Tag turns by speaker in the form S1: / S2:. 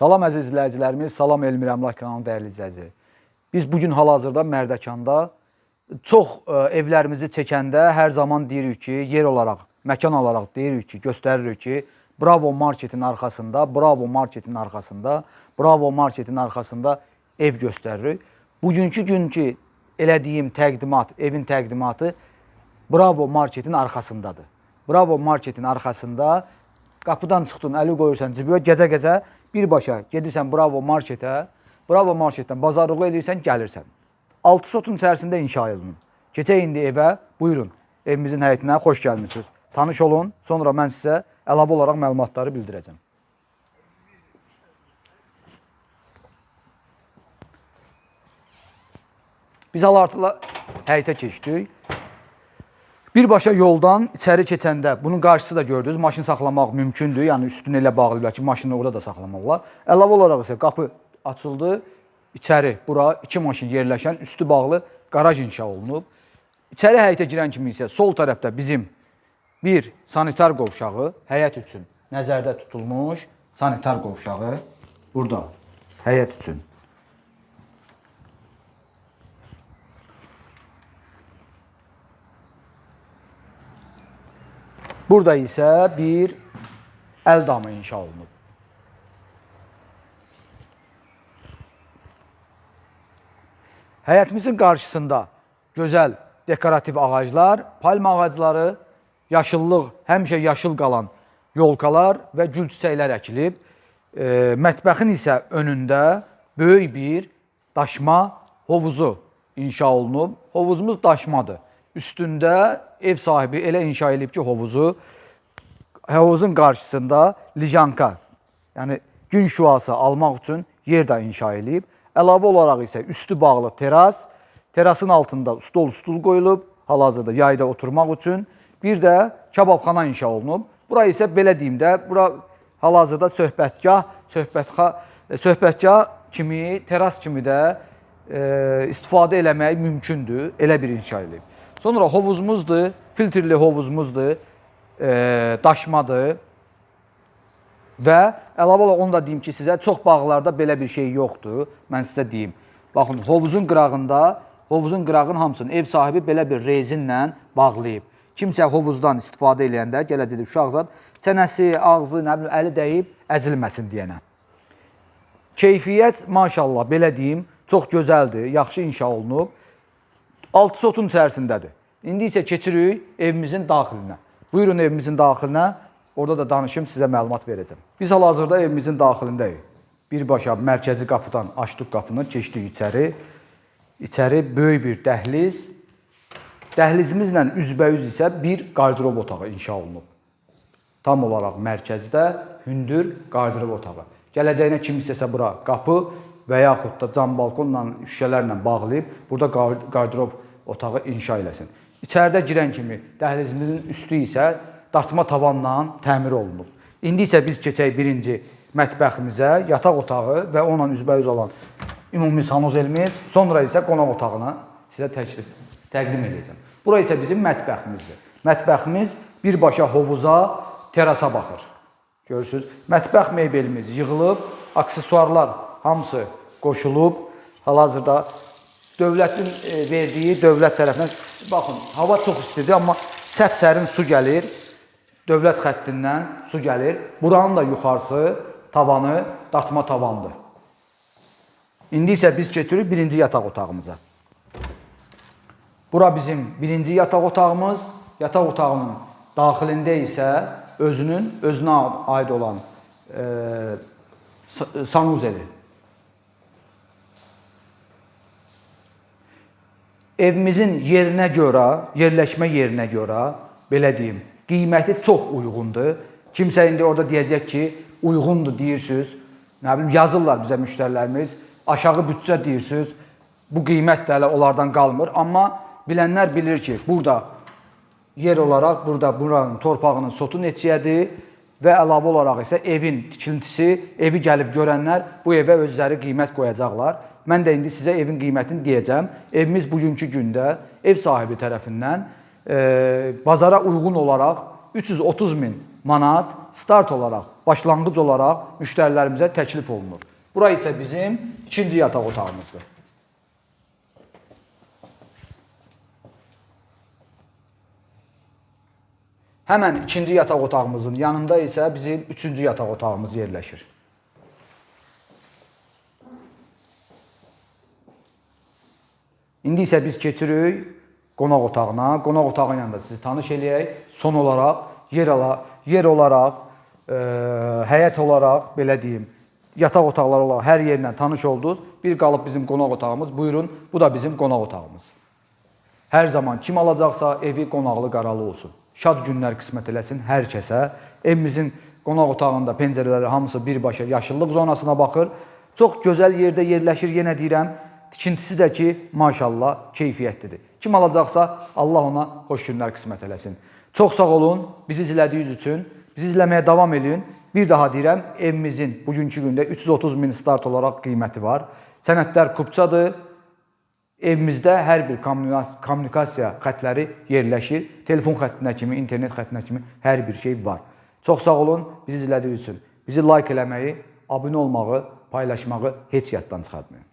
S1: Salam əziz izləyicilərimiz, salam Elmir Əmlak kanalı dəyərli izləyici. Biz bu gün hal-hazırda Mərdəkanda çox ə, evlərimizi çəkəndə hər zaman deyirik ki, yer olaraq, məkan olaraq deyirik ki, göstəririk ki, Bravo Marketin arxasında, Bravo Marketin arxasında, Bravo Marketin arxasında ev göstəririk. Bugünkü günkü elədiyim təqdimat, evin təqdimatı Bravo Marketin arxasındadır. Bravo Marketin arxasında qapıdan çıxdın, əli qoyursan cibə, gecə-gecə birbaşa gedirsən Bravo Marketə, Bravo Marketdən bazarlıq eləyirsən, gəlirsən. 6 sotun içərisində inşa olunub. Keçək indi evə, buyurun. Evimizin həyətinə xoş gəlmisiniz. Tanış olun, sonra mən sizə əlavə olaraq məlumatları bildirəcəm. Biz hal-artıla həyətə keçdik. Birbaşa yoldan içəri keçəndə bunun qarşısı da gördünüz, maşın saxlamaq mümkündür. Yəni üstünü elə bağlayırlar ki, maşını orada da saxlamaq olar. Əlavə olaraq isə qapı açıldı. İçəri bura iki maşın yerləşən, üstü bağlı qaraj inşa olunub. İçəri həyətə girən kimi isə sol tərəfdə bizim bir sanitar qovşağı həyət üçün nəzərdə tutulmuş sanitar qovşağı burada həyət üçün. Burada isə bir əl damı inşa olunub. Həyətimizin qarşısında gözəl dekorativ ağaclar, palma ağacları, yaşıllıq, həmişə yaşıl qalan yolkalar və gül çiçəklər əkilib. E, mətbəxin isə önündə böyük bir daşma hovuzu inşa olunub. Hovuzumuz daşmadır. Üstündə ev sahibi elə inşa edib ki, hovuzu hovuzun qarşısında lijanka, yəni gün şüası almaq üçün yer də inşa edib. Əlavə olaraq isə üstü bağlı teras, terasın altında stol, stul qoyulub, hal-hazırda yayda oturmaq üçün. Bir də kababxana inşa olunub. Bura isə belə deyim də, bura hal-hazırda söhbətgah, söhbətxa, söhbətgah kimi, teras kimi də e, istifadə eləmək mümkündür. Elə bir inşa edilib. Sonra hovuzumuzdur, filtrli hovuzumuzdur, e, daşmadır. Və əlavə olaraq onu da deyim ki, sizə çox bağlarda belə bir şey yoxdur. Mən sizə deyim. Baxın, hovuzun qırağında, hovuzun qırağın hamısını ev sahibi belə bir rezinlə bağlayıb. Kimsə hovuzdan istifadə eləyəndə gələcək uşaq zad çənəsi, ağzı, nə bilim, əli dəyib əzilməsin deyənə. Keyfiyyət maşallah belə deyim, çox gözəldir, yaxşı inşa olunub. 6 sotun içərisindədir. İndi isə keçirik evimizin daxilinə. Buyurun evimizin daxilinə. Orada da danışım, sizə məlumat verəcəm. Biz hal-hazırda evimizin daxilindəyik. Birbaşa mərkəzi qapıdan açdıq qapını, keçdik içəri. İçəri böyük bir dəhliz. Dəhlizimizlə üzbəyüz isə bir qardırob otağı inşa olunub. Tam olaraq mərkəzdə hündür qardırob otağı. Gələcəyinə kim istəsə bura qapı və yaxud da cam balkonla, şüşələrlə bağlayıb burada qar- qardırob otağı inşa eləsin. İçəridə girən kimi dəhlizimizin üstü isə dartma tavanla təmir olunub. İndi isə biz keçək birinci mətbəximizə, yataq otağı və onunla üzbəyüz olan ümumi sanuzelimiz, sonra isə qonaq otağına sizə təklif təqdim edəcəm. Bura isə bizim mətbəximizdir. Mətbəximiz birbaşa hovuza, terasa baxır. Görürsüz, mətbəx mebelimiz yığılıb, aksesuarlar hamısı qoşulub. Hal-hazırda dövlətin e, verdiyi dövlət tərəfindən baxın, hava çox istidir, amma sərt-sərin su gəlir. Dövlət xəttindən su gəlir. Buranın da yuxarısı, tavanı dartma tavandır. İndi isə biz keçirik birinci yataq otağımıza. Bura bizim birinci yataq otağımız. Yataq otağının daxilində isə özünün özünə aid olan e, sa- sanuzeli. Evimizin yerinə görə, yerləşmə yerinə görə, belə deyim, qiyməti çox uyğundur. Kimsə indi orada deyəcək ki, uyğundur deyirsiniz. Nə bilim yazırlar bizə müştərilərimiz, aşağı büdcə deyirsiniz. Bu qiymət də hələ onlardan qalmır, amma bilənlər bilir ki, burada yer olaraq burada buranın torpağının sotu neçəyədir və əlavə olaraq isə evin tikintisi, evi gəlib görənlər bu evə özləri qiymət qoyacaqlar. Mən də indi sizə evin qiymətini deyəcəm. Evimiz bugünkü gündə ev sahibi tərəfindən e, bazara uyğun olaraq 330 min manat start olaraq, başlanğıc olaraq müştərilərimizə təklif olunur. Bura isə bizim ikinci yataq otağımızdır. Həmən ikinci yataq otağımızın yanında isə bizim üçüncü yataq otağımız yerləşir. İndi isə biz keçirik qonaq otağına. Qonaq otağı ilə də sizi tanış eləyək. Son olaraq yer ala, yer olaraq, e, həyət olaraq, belə deyim, yataq otaqları olaraq hər yerlə tanış oldunuz. Bir qalıb bizim qonaq otağımız. Buyurun, bu da bizim qonaq otağımız. Hər zaman kim alacaqsa evi qonaqlı qaralı olsun. Şad günlər qismət eləsin hər kəsə. Evimizin qonaq otağında pəncərələri hamısı birbaşa yaşıllıq zonasına baxır. Çox gözəl yerdə yerləşir, yenə deyirəm. Tikintisi də ki, maşallah keyfiyyətlidir. Kim alacaqsa Allah ona xoş günlər qismət eləsin. Çox sağ olun bizi izlədiyiniz üçün. Bizi izləməyə davam edin. Bir daha deyirəm, evimizin bugünkü gündə 330 min start olaraq qiyməti var. Sənədlər kupçadır. Evimizdə hər bir kommunikasiya, xətləri yerləşir. Telefon xəttinə kimi, internet xəttinə kimi hər bir şey var. Çox sağ olun bizi izlədiyiniz üçün. Bizi like eləməyi, abunə olmağı, paylaşmağı heç yaddan çıxartmayın.